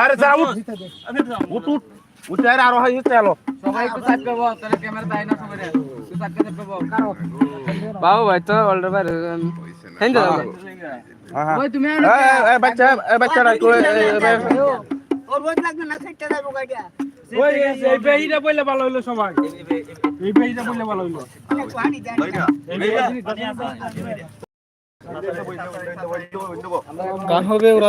আরে যা উঠ। উঠ। উঠ উঠে। আরে আরও হয় চলো। সবাই একটু সাইড করব তাহলে ক্যামেরা তাই না সবাই। একটু করে। বাবু ভাই তো অল্ড বার হেন দাও ওই তুমি এ এ বাচ্চা এ বাচ্চা রাখো ওর বই লাগবে না সেটা যাব গাড়িটা ওই এই বেহিটা বললে ভালো হইল সবাই। এই বেহিটা বললে ভালো হইল। গান হবে ওরা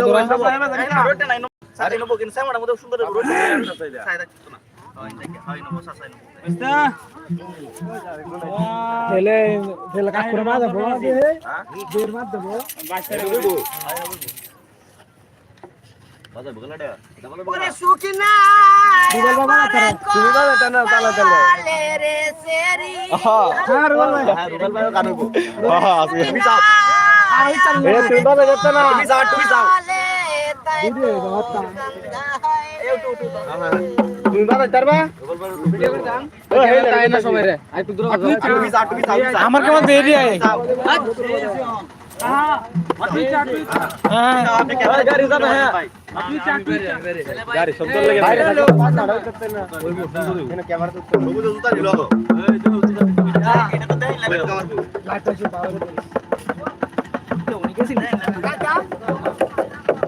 মাঝে বড় দে দেড় মার দেবো। ওরে সুখী না তুমি তারা। তুমি বাবা আমার কেমন দেরি আয় গাড়ি যাবে হ্যাঁ গাড়ি শব্দ লাগে বাইরে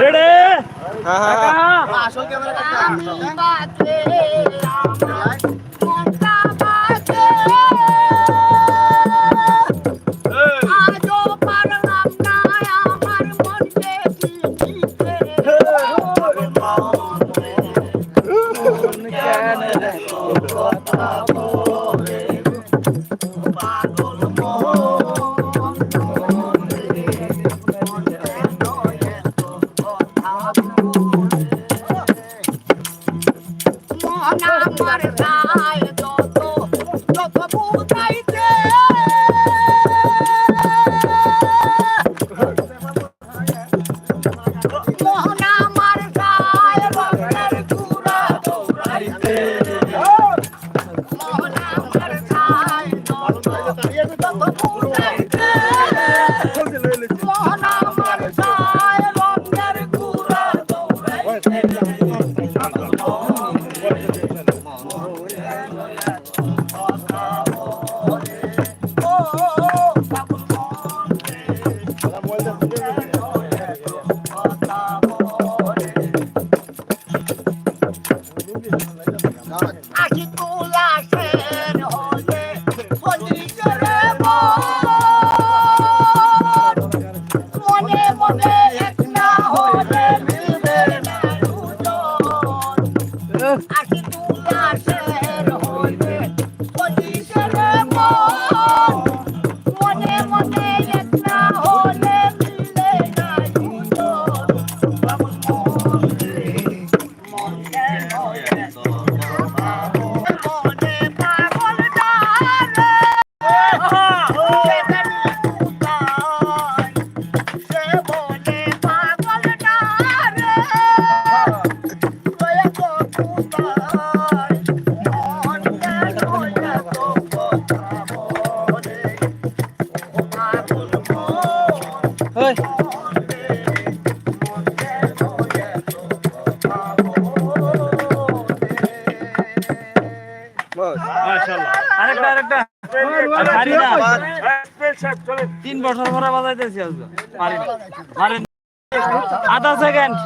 রেডি হ্যাঁ হ্যাঁ বাজে মনটা বাজে আজও পারলাম আরেকটা আরেকটা পারি না তিন বছর পরে বাজাইতেছি আজকে পারি না পারি আধা সেকেন্ড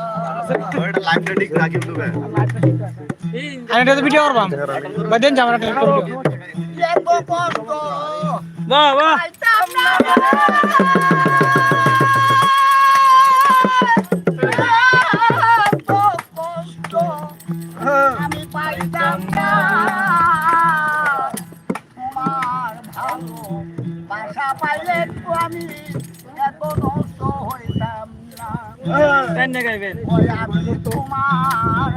আমি এটা ভিডিও করবাম জামাটা করব বাহ বাহ গাইবেন না গাইবেন? তোমার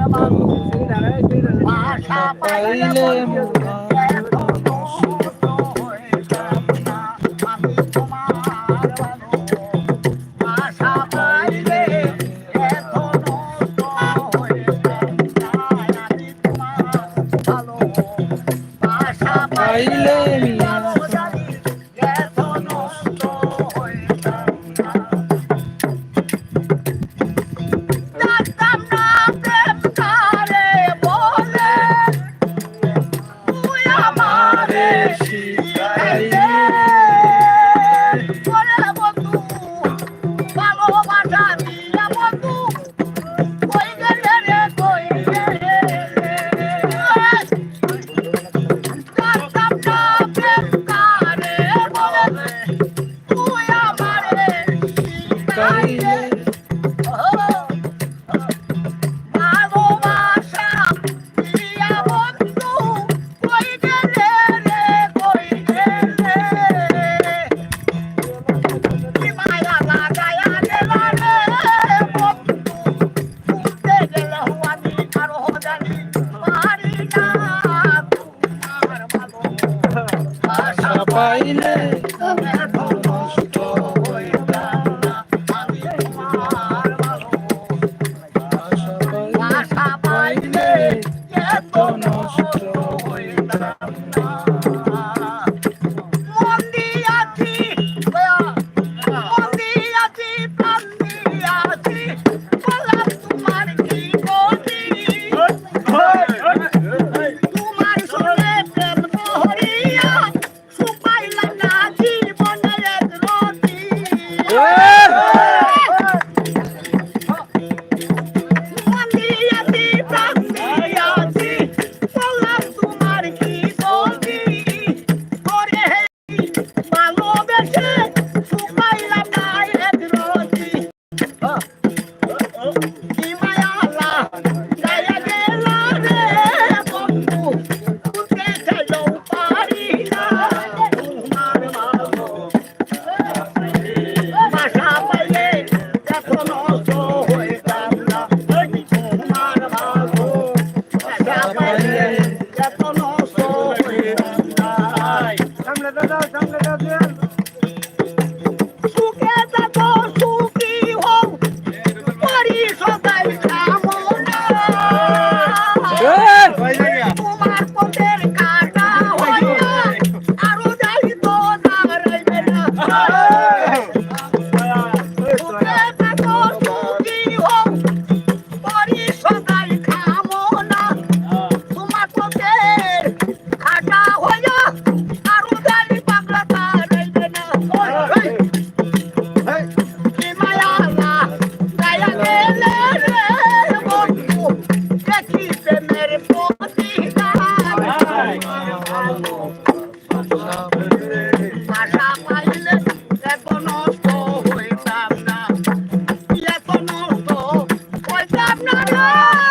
大哥。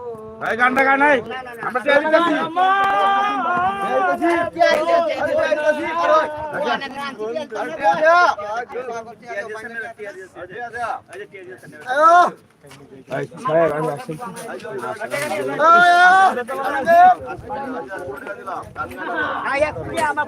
এই গানটা গান নাই আমরা চাই দিতেছি আমার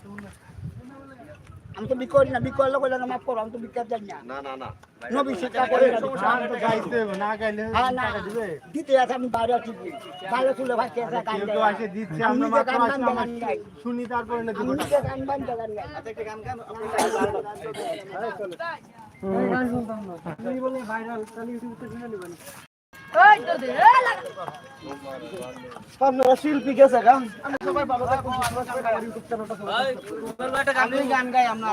আমি তো বিকরি না বিকরলে কইলে না মাফ করো আমি তো বিকার জানি না। না না না। নবী শিক্ষা করে না হ্যাঁ না দিতে আছে আমি বাইরে আছি। বাইরে তুলে ভাই কে গান গাই আমি নিজে গান গান গান গাই। শুনি তারপরে না আমি নিজে গান গান গান গাই। আপনারা শিল্পী গেছে গান আমি গান। গাই আমরা আমি গাই অ্যালবাম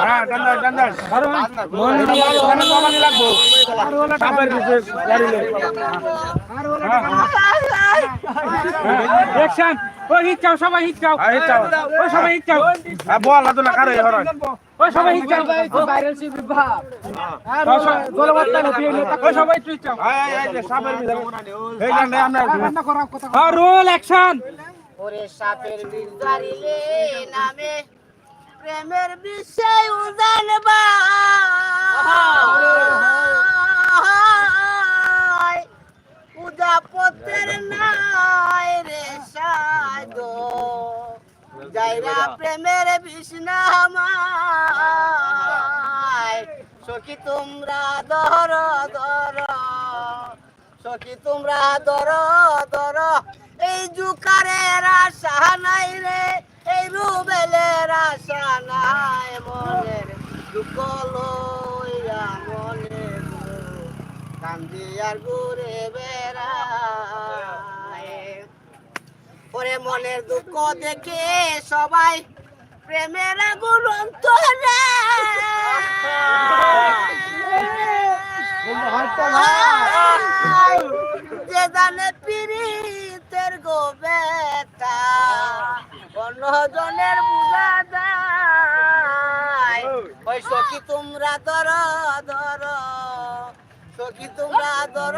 হ্যাঁ ডান্ডার ডান্ডার মন মন কমানি লাগবো। সাপের পিছে গাড়িলে অ্যাকশন ও হিট চাও সবাই হিট চাও হিট চাও ও সবাই হিট চাও হ্যাঁ বল না তো না কারে হরন ও সবাই হিট চাও ভাইরাল শিল্পী ভাব গোল বাত্তা না পিয়ে ও সবাই তুই চাও এই এই যে সাপের পিছে এই গানটা আমরা আর রোল অ্যাকশন ওরে সাপের বিষ ধরিলে নামে প্রেমের বিষয় উজানবা উদা পথের নাই রে সাধো। যাইরা প্রেমের বিষ নামায় সখী তোমরা ধর ধর সখী তোমরা ধর ধর এই জুকারের আশা নাই রে, এই রুবেলের আশা নাই মনের। দুঃখ লইয়া কান্দি আর ঘুরে বেড়ায়। ওরে মনের দুঃখ দেখে সবাই প্রেমের আগুন অন্তরে। যে জানে পীড়িতের গো বেটা অন্য জনের বুঝা যায়। ওই সখী তোমরা ধর ধর। সখী তোমরা ধর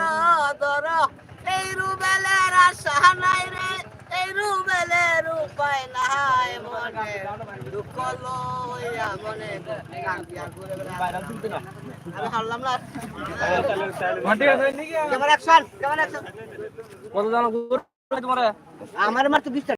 ধর এই রুবেলের আশা নাই রে এই রুবেলের উপায় নাই মনে। দুঃখ লইয়া মনে। আমি হারলাম না। অ্যাকশন কত জানো তোমার? আমার মাত্র